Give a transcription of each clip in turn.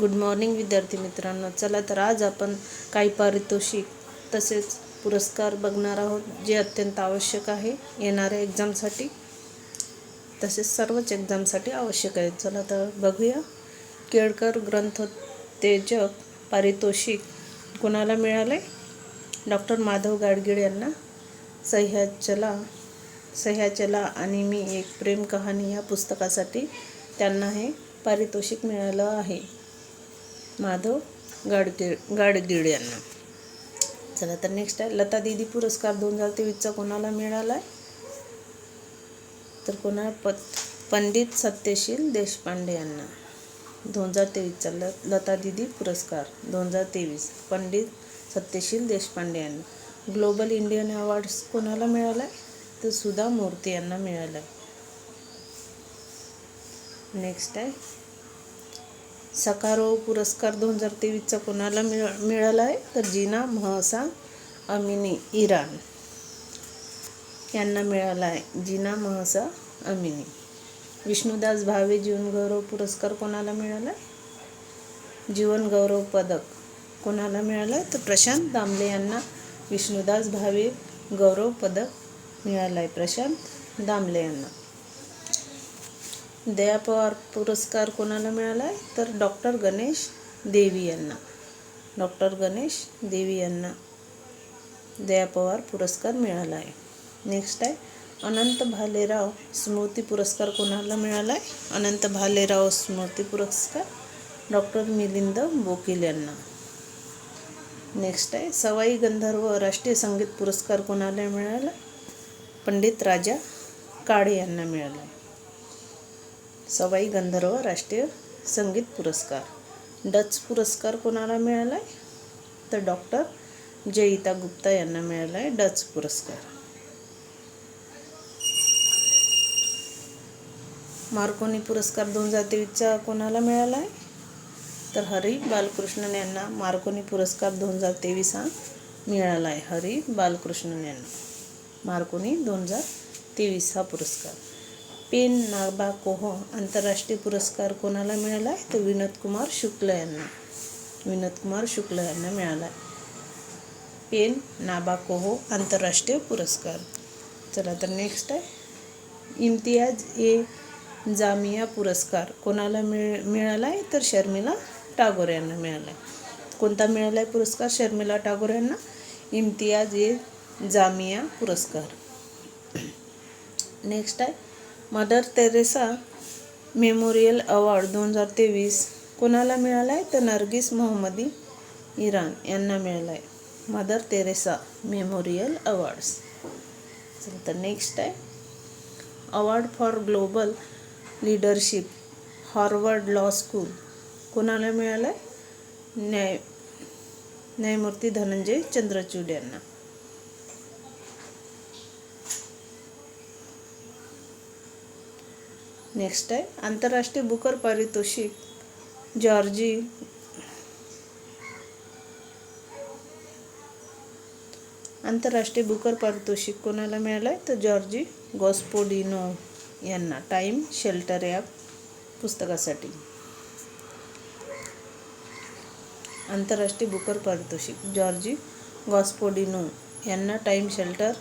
Good morning विद्यार्थी मित्रांनो. चला तर आज आपण काही पारितोषिक तसेच पुरस्कार बघणार आहोत जे अत्यंत आवश्यक आहे. येणाऱ्या एक्झामसाठी तसेच सर्वच एक्झामसाठी आवश्यक आहे. चला तर बघूया. केळकर ग्रंथ तेजक पारितोषिक कोणाला मिळाले? डॉक्टर माधव गाडगीळ यांना. सह्याचला सह्याचला आणि मी एक प्रेम कहाणी या पुस्तकासाठी त्यांना हे पारितोषिक मिळालं आहे. माधव गाडगीळ गाडगीळ यांना. चला तर नेक्स्ट आहे. लता दिदी पुरस्कार दोन हजार तेवीसचा कोणाला मिळाला आहे तर कोणा प पंडित सत्यशील देशपांडे यांना. दोन हजार तेवीसचा ल लता दिदी पुरस्कार दोन हजार तेवीस. पंडित सत्यशील देशपांडे यांना. ग्लोबल इंडियन अवॉर्ड्स कोणाला मिळाला आहे तर सुधा मूर्ती यांना मिळाला आहे नेक्स्ट आहे. सकारो पुरस्कार दोन हजार तेवीसचा कोणाला मिळ मिळाला आहे? तर जिना महसा अमिनी इराण यांना मिळाला आहे. Jina Mahsa Amini. Vishnudas Bhave जीवनगौरव पुरस्कार कोणाला मिळाला आहे? जीवनगौरव पदक कोणाला मिळालं आहे? तर प्रशांत दामले यांना विष्णुदास भावे गौरव पदक मिळालं आहे. प्रशांत दामले यांना. दया पवार पुरस्कार कोणाला मिळाला आहे? तर डॉक्टर गणेश देवी यांना. डॉक्टर गणेश देवी यांना दया पवार पुरस्कार मिळाला आहे. नेक्स्ट आहे अनंत भालेराव स्मृती पुरस्कार कोणाला मिळाला आहे? अनंत भालेराव स्मृती पुरस्कार डॉक्टर मिलिंद बोकील यांना. नेक्स्ट आहे सवाई गंधर्व राष्ट्रीय संगीत पुरस्कार कोणाला मिळाला? पंडित राजा काळे यांना मिळाला आहे. सवाई गंधर्व राष्ट्रीय संगीत पुरस्कार. डच पुरस्कार कोणाला मिळाला आहे तर डॉक्टर जयिता गुप्ता यांना मिळाला आहे डच पुरस्कार. मार्कोनी पुरस्कार दोन हजार तेवीसचा कोणाला मिळाला आहे तर हरी बालकृष्णन यांना मार्कोनी पुरस्कार दोन हजार तेवीस हा मिळाला आहे हरी बालकृष्णन यांना मार्कोनी दोन हजार तेवीस हा पुरस्कार. पेन नाबाकोह आंतरराष्ट्रीय पुरस्कार कोणाला मिळाला आहे? तर विनोद कुमार शुक्ल यांना. विनोद कुमार शुक्ल यांना मिळाला आहे. पेन नाबाकोहो आंतरराष्ट्रीय पुरस्कार. चला तर नेक्स्ट आहे. इम्तियाज ए जामिया पुरस्कार कोणाला मिळ मिळाला आहे? तर शर्मिला टागोर यांना मिळाला आहे. कोणता मिळाला आहे पुरस्कार? शर्मिला टागोर यांना. इम्तियाज ए जामिया पुरस्कार. नेक्स्ट आहे. मदर तेरेसा मेमोरियल अवॉर्ड दोन हजार तेवीस. कोणाला मिळाला आहे तर नर्गिस मोहम्मदी इराण यांना मिळाला आहे मदर तेरेसा मेमोरियल अवॉर्ड्स. चल तर नेक्स्ट आहे. Award for global leadership Harvard law school. कोणाला मिळाला आहे न्याय न्यायमूर्ती धनंजय चंद्रचूड यांना. नेक्स्ट आहे. आंतरराष्ट्रीय बुकर पारितोषिक. जॉर्जी. आंतरराष्ट्रीय बुकर पारितोषिक कोणाला मिळालं आहे तर जॉर्जी गॉस्पोडिनो यांना. टाईम शेल्टर या पुस्तकासाठी. आंतरराष्ट्रीय बुकर पारितोषिक. जॉर्जी गॉस्पोडिनो यांना टाईम शेल्टर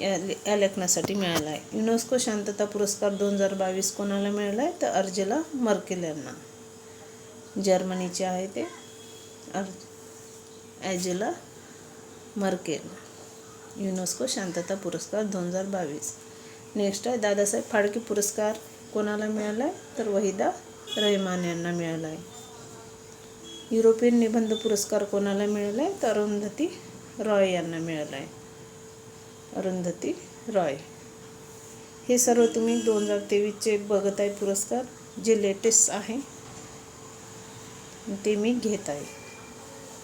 या या लेखनासाठी मिळाला आहे युनेस्को शांतता पुरस्कार दोन हजार बावीस कोणाला मिळाला आहे तर अर्जेला मर्केल यांना जर्मनीचे आहे ते. अर्ज ॲजेला मर्केल युनेस्को शांतता पुरस्कार दोन हजार बावीस. नेक्स्ट आहे दादासाहेब फाळके पुरस्कार कोणाला मिळाला आहे तर वहिदा रहमान यांना मिळाला आहे युरोपियन निबंध पुरस्कार कोणाला मिळाला आहे तर अरुंधती रॉय यांना मिळाला आहे अरुंधती रॉय. हे सर्व तुम्ही दोन हजार तेवीसचे बघत आहे पुरस्कार जे लेटेस्ट आहे ते मी घेत आहे.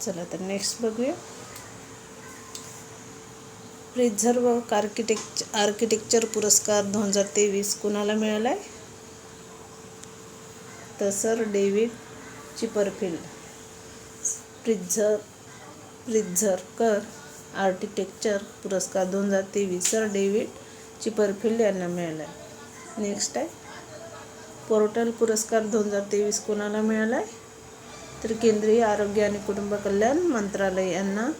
चला तर नेक्स्ट बघूया. प्रिझर्व आर्किटेक्च आर्किटेक्चर पुरस्कार दोन हजार तेवीस कुणाला मिळाला आहे तर sir David Chipperfield. Pritzker Pritzker architecture पुरस्कार दोन हजार तेवीस सर डेव्हिड चिपरफिल्ड यांना मिळाला आहे नेक्स्ट आहे. पोर्टल पुरस्कार दोन हजार तेवीस कोणाला मिळाला आहे तर केंद्रीय आरोग्य आणि कुटुंब कल्याण मंत्रालय यांना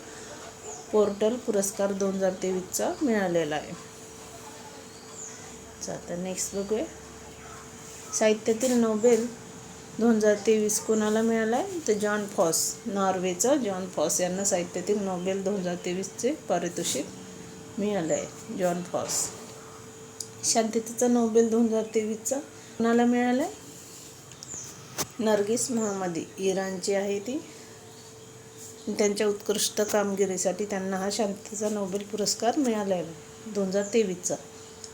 पोर्टल पुरस्कार दोन हजार तेवीसचा मिळालेला आहे. आता नेक्स्ट बघूया. साहित्यातील नोबेल दोन हजार तेवीस कोणाला मिळाला आहे तर जॉन फॉस नॉर्वेचा जॉन फॉस यांना साहित्यातील नोबेल दोन हजार तेवीसचे पारितोषिक मिळालं आहे जॉन फॉस. शांततेचा नोबेल दोन हजार तेवीसचा कोणाला मिळाला आहे नर्गिस मोहम्मदी इराणची आहे ती. त्यांच्या उत्कृष्ट कामगिरीसाठी त्यांना हा शांततेचा नोबेल पुरस्कार मिळाला आहे दोन हजार तेवीसचा.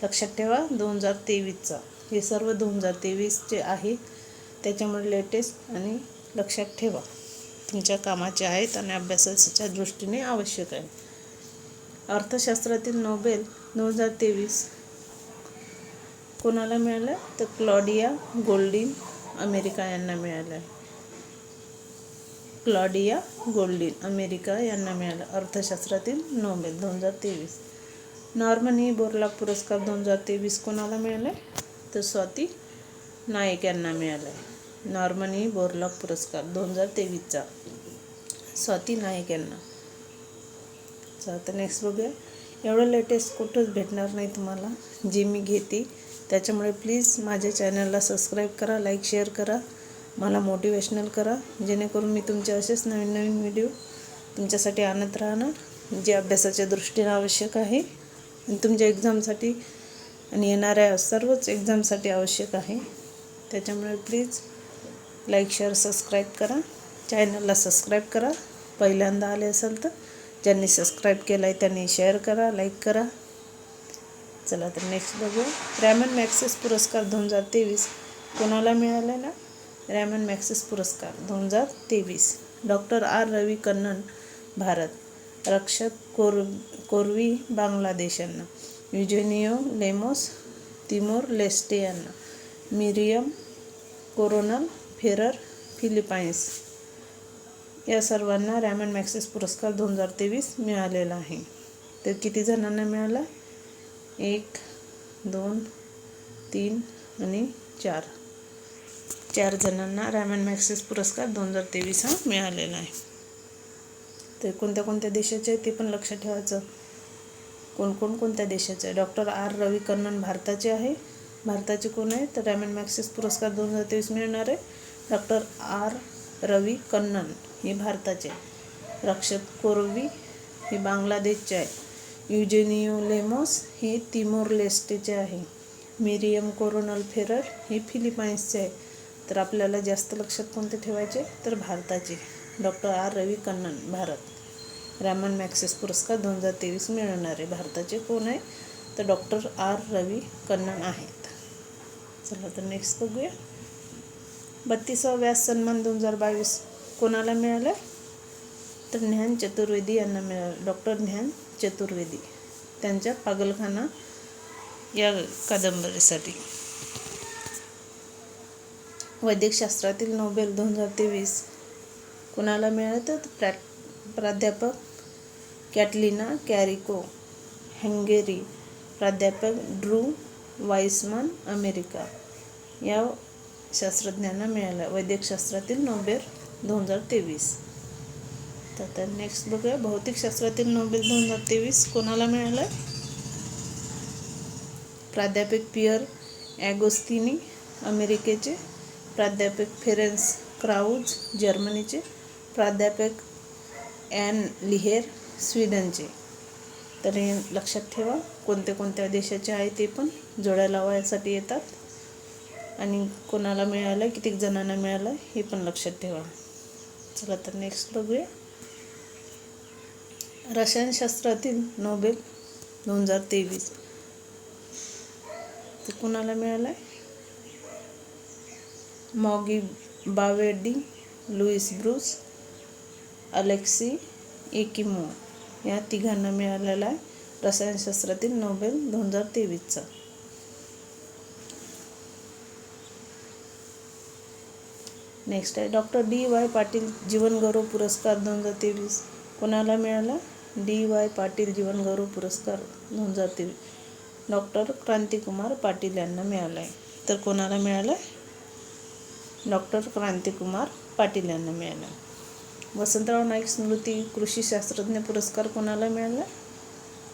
लक्षात ठेवा दोन हजार तेवीसचा. हे सर्व दोन हजार तेवीसचे आहे त्याच्यामुळे लेटेस्ट आणि लक्षात ठेवा. तुमच्या कामाचे आहेत आणि अभ्यासाच्या दृष्टीने आवश्यक आहे. अर्थशास्त्रातील नोबेल दोन हजार तेवीस. कोणाला मिळालं? तर क्लॉडिया गोल्डिन अमेरिका यांना मिळालं. आहे क्लॉडिया गोल्डिन अमेरिका यांना मिळालं. अर्थशास्त्रातील नोबेल दोन हजार तेवीस. नॉर्मनी बोरला पुरस्कार दोन हजार तेवीस कोणाला मिळाला? आहे तर स्वाती नाईक यांना मिळाला. आहे नॉर्मनी बोरलॉक पुरस्कार दोन हजार तेवीसचा. स्वाती नाईक यांना. चा आता नेक्स्ट बघूया. एवढं लेटेस्ट कुठंच भेटणार नाही तुम्हाला. जे मी घेते. त्याच्यामुळे प्लीज माझ्या चॅनलला सबस्क्राईब करा लाईक शेअर करा. मला मोटिवेशनल करा. जेणेकरून मी तुमचे असेच नवीन नवीन व्हिडिओ तुमच्यासाठी आणत राहणार जे अभ्यासाच्या दृष्टीने आवश्यक आहे. आणि तुमच्या एक्झामसाठी आणि येणाऱ्या सर्वच एक्झामसाठी आवश्यक आहे. त्याच्यामुळे प्लीज लाईक शेअर सबस्क्राईब करा. चॅनलला सबस्क्राईब करा. पहिल्यांदा आले असेल तर ज्यांनी सबस्क्राईब केलं आहे त्यांनी शेअर करा लाईक करा. चला तर नेक्स्ट बघू रॅमन मॅक्सेस पुरस्कार दोन हजार तेवीस कोणाला मिळालेला रॅमन मॅक्सेस पुरस्कार दोन हजार तेवीस. Doctor R Ravi Kannan Bharat. रक्षक कोर कोरवी बांगलादेश यांना युजेनियो लेमोस तिमोर लेस्टे यांना मिरियम कोरोनल फेरर फिलिपाईन्स. या सर्वांना रॅमन मॅक्सेस पुरस्कार दोन हजार तेवीस मिळालेला आहे. तर किती जणांना मिळाला? एक दोन तीन आणि चार. चार जणांना रॅमन मॅक्सेस पुरस्कार दोन हजार तेवीस हा मिळालेला आहे. तर कोणत्या कोणत्या देशाचे आहे ते पण लक्षात ठेवायचं. कोण कोण कोणत्या देशाचे आहे? डॉक्टर आर रवी भारताचे आहे. भारताचे कोण आहे? तर रॅमन मॅक्सेस पुरस्कार दोन हजार तेवीस मिळणार आहे. Doctor R. रवी कन्नन हे भारताचे रक्षत कोरवी हे बांगलादेशचे आहे. युजेनियो लेमोस हे तिमोर लेस्टेचे आहे. मिरियम कोरोनल फेरर हे फिलिपाईन्सचे आहे. तर आपल्याला जास्त लक्षात कोणते ठेवायचे? तर भारताचे. Doctor R. Ravi Kannan Bharat. Ramon Magsaysay पुरस्कार दोन हजार तेवीस मिळवणारे भारताचे कोण आहे? तर डॉक्टर आर. रवी कन्नन आहेत. चला तर नेक्स्ट बघूया. बत्तीसावा व्यास सन्मान दोन हजार बावीस. कोणाला मिळाला? तर ज्ञान चतुर्वेदी यांना मिळालं. डॉक्टर ज्ञान चतुर्वेदी. त्यांच्या पागलखाना या कादंबरीसाठी. वैद्यकशास्त्रातील नोबेल दोन हजार तेवीस. कुणाला मिळालं तर प्रा प्राध्यापक कॅटलिना कॅरिको हंगेरी. प्राध्यापक ड्रू वाईसमन अमेरिका. या शास्त्रज्ञांना मिळाला. वैद्यकशास्त्रातील नोबेल दोन हजार तेवीस. तर आता नेक्स्ट बघूया. भौतिकशास्त्रातील नोबेल दोन हजार तेवीस कोणाला मिळालं? प्राध्यापक पियर ॲगोस्तिनी अमेरिकेचे. प्राध्यापक फेरेन्स क्राऊज जर्मनीचे. प्राध्यापक ॲन लिहेर स्वीडनचे. तर हे लक्षात ठेवा. कोणत्या कोणत्या देशाचे आहे ते पण जोड्या लावायसाठी येतात. आणि कोणाला मिळालं किती जणांना मिळालं हे पण लक्षात ठेवा. चला तर नेक्स्ट बघूया. रसायनशास्त्रातील नोबेल दोन हजार तेवीस. ते कुणाला मिळालं आहे Moungi Bawendi Louis Brus Alexei Ekimov या तिघांना मिळालेला आहे रसायनशास्त्रातील नोबेल दोन हजार तेवीसचा. नेक्स्ट आहे. डॉक्टर डी वाय पाटील जीवनगौरव पुरस्कार दोन हजार तेवीस. कोणाला मिळाला? डी वाय पाटील जीवनगौरव पुरस्कार दोन हजार तेवीस. डॉक्टर क्रांतिकुमार पाटील यांना मिळाला आहे तर कोणाला मिळाला? डॉक्टर क्रांतिकुमार पाटील यांना मिळाला. वसंतराव नाईक स्मृती कृषी शास्त्रज्ञ पुरस्कार कोणाला मिळाला?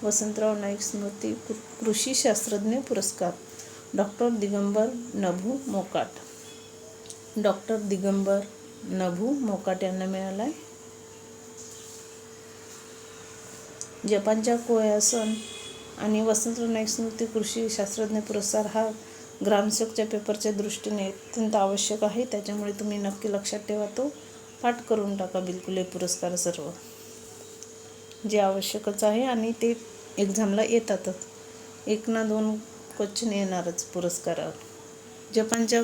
वसंतराव नाईक स्मृती कृषी शास्त्रज्ञ पुरस्कार. डॉक्टर दिगंबर नभू मोकाट. डॉक्टर दिगंबर नभू मोकाट यांना मिळाला आहे जपानच्या कोयासन आणि वसंतराव नाईक स्मृती कृषी शास्त्रज्ञ पुरस्कार हा ग्रामसेवकच्या पेपरच्या दृष्टीने अत्यंत आवश्यक आहे. त्याच्यामुळे तुम्ही नक्की लक्षात ठेवा तो पाठ करून टाका बिलकुल हे पुरस्कार सर्व. जे आवश्यकच आहे आणि ते एक्झामला येतातच. एक ना दोन क्वेश्चन येणारच पुरस्कारावर. जपानच्या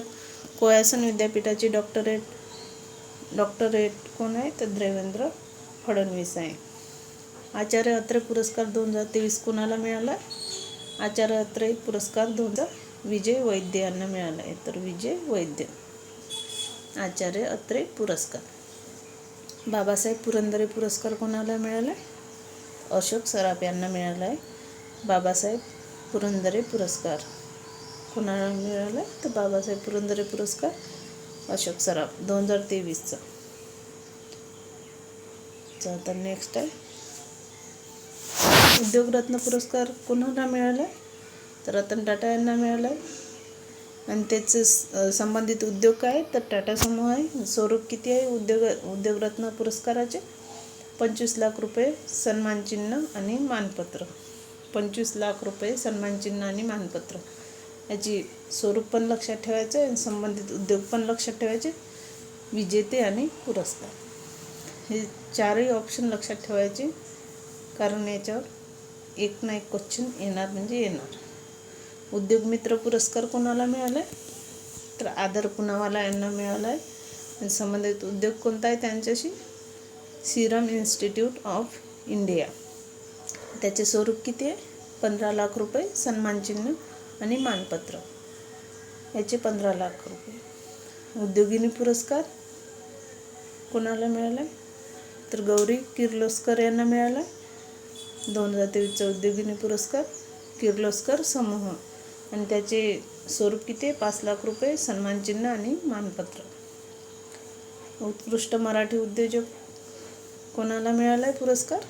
कोयासन विद्यापीठाची डॉक्टरेट डॉक्टरेट कोण आहे? तर देवेंद्र फडणवीस आहे. आचार्य अत्रे पुरस्कार दोन हजार तेवीस कोणाला मिळाला? आचार्य अत्रे पुरस्कार दोन हजार विजय वैद्य यांना मिळाला आहे. तर विजय वैद्य आचार्य अत्रे पुरस्कार. बाबासाहेब पुरंदरे पुरस्कार कोणाला मिळाला आहे? अशोक सराफ यांना मिळाला आहे. बाबासाहेब पुरंदरे पुरस्कार. कुणाला मिळाला. आहे तर बाबासाहेब पुरंदरे पुरस्कार अशोक सराफ दोन हजार तेवीसचा. आता नेक्स्ट आहे. उद्योगरत्न पुरस्कार कोणाला मिळाला? आहे तर रतन टाटा यांना मिळाला. आहे आणि त्याचे संबंधित उद्योग काय तर टाटा समूह आहे. स्वरूप किती आहे? उद्योग उद्योगरत्न पुरस्काराचे? पंचवीस लाख रुपये सन्मानचिन्ह आणि मानपत्र. पंचवीस लाख रुपये सन्मानचिन्ह आणि मानपत्र. याची स्वरूप पण लक्षात ठेवायचं आहे आणि संबंधित उद्योग पण लक्षात ठेवायचे विजेते आणि पुरस्कार. हे चारही ऑप्शन लक्षात ठेवायचे कारण याच्यावर एक ना एक क्वेश्चन येणार म्हणजे येणार. उद्योगमित्र पुरस्कार कोणाला मिळाला आहे तर आदर पुनावाला यांना मिळाला आहे आणि संबंधित उद्योग कोणता आहे त्यांच्याशी? सिरम इन्स्टिट्यूट ऑफ इंडिया त्याचे स्वरूप किती आहे? पंधरा लाख रुपये सन्मानचिन्ह आणि मानपत्र. याचे पंधरा लाख रुपये. उद्योगिनी पुरस्कार. कोणाला मिळाला आहे तर गौरी किर्लोस्कर यांना मिळाला दोन हजार तेवीसचा उद्योगिनी पुरस्कार. किर्लोस्कर समूह. आणि त्याचे स्वरूप किती पाच लाख रुपये सन्मानचिन्ह आणि मानपत्र. उत्कृष्ट मराठी उद्योजक कोणाला मिळाला आहे पुरस्कार?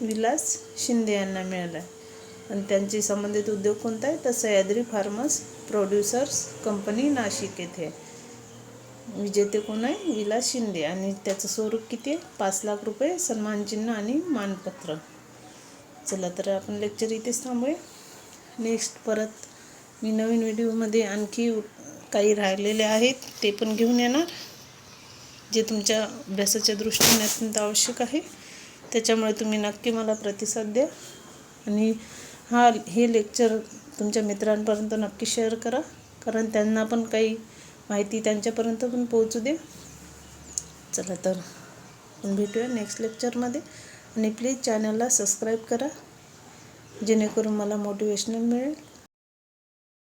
विलास शिंदे यांना मिळाला आहे आणि त्यांची संबंधित उद्योग कोणता आहे? तर Sahyadri farmers producers company Nashik येथे. विजेते कोण आहे? विलास शिंदे. आणि त्याचं स्वरूप किती आहे? पाच लाख रुपये सन्मानचिन्ह आणि मानपत्र. चला तर आपण लेक्चर इथेच थांबूया. नेक्स्ट परत मी नवीन व्हिडिओमध्ये आणखी काही राहिलेले आहेत ते पण घेऊन येणार जे तुमच्या अभ्यासाच्या दृष्टीने अत्यंत आवश्यक आहे. त्याच्यामुळे तुम्ही नक्की मला प्रतिसाद द्या. आणि हा हे लेक्चर तुमच्या मित्रांपर्यंत नक्की शेअर करा. कारण त्यांना पण काही माहिती त्यांच्यापर्यंत पण पोहोचू दे. चला तर आपण भेटूया नेक्स्ट लेक्चरमध्ये आणि प्लीज चॅनलला सबस्क्राईब करा. जेणेकरून मला मोटिवेशनल मिळेल.